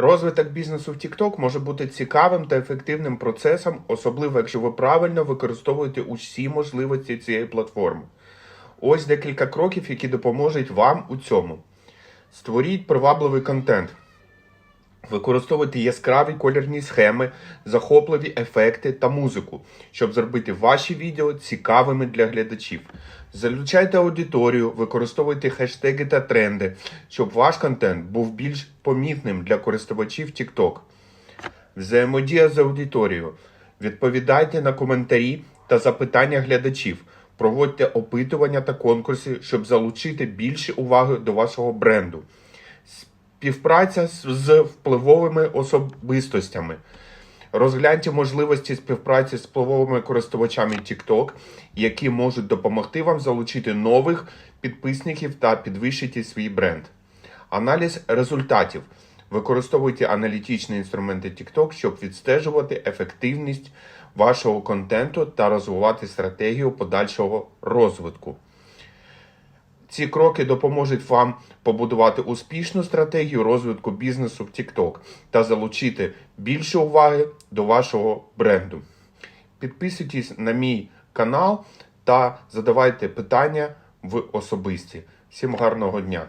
Розвиток бізнесу в TikTok може бути цікавим та ефективним процесом, особливо якщо ви правильно використовуєте усі можливості цієї платформи. Ось декілька кроків, які допоможуть вам у цьому. Створіть привабливий контент. Використовуйте яскраві колірні схеми, захопливі ефекти та музику, щоб зробити ваші відео цікавими для глядачів. Залучайте аудиторію, використовуйте хештеги та тренди, щоб ваш контент був більш помітним для користувачів TikTok. Взаємодія з аудиторією. Відповідайте на коментарі та запитання глядачів. Проводьте опитування та конкурси, щоб залучити більше уваги до вашого бренду. Співпраця з- впливовими особистостями. Розгляньте можливості співпраці з впливовими користувачами TikTok, які можуть допомогти вам залучити нових підписників та підвищити свій бренд. Аналіз результатів. Використовуйте аналітичні інструменти TikTok, щоб відстежувати ефективність вашого контенту та розвивати стратегію подальшого розвитку. Ці кроки допоможуть вам побудувати успішну стратегію розвитку бізнесу в TikTok та залучити більше уваги до вашого бренду. Підписуйтесь на мій канал та задавайте питання в особисті. Всім гарного дня!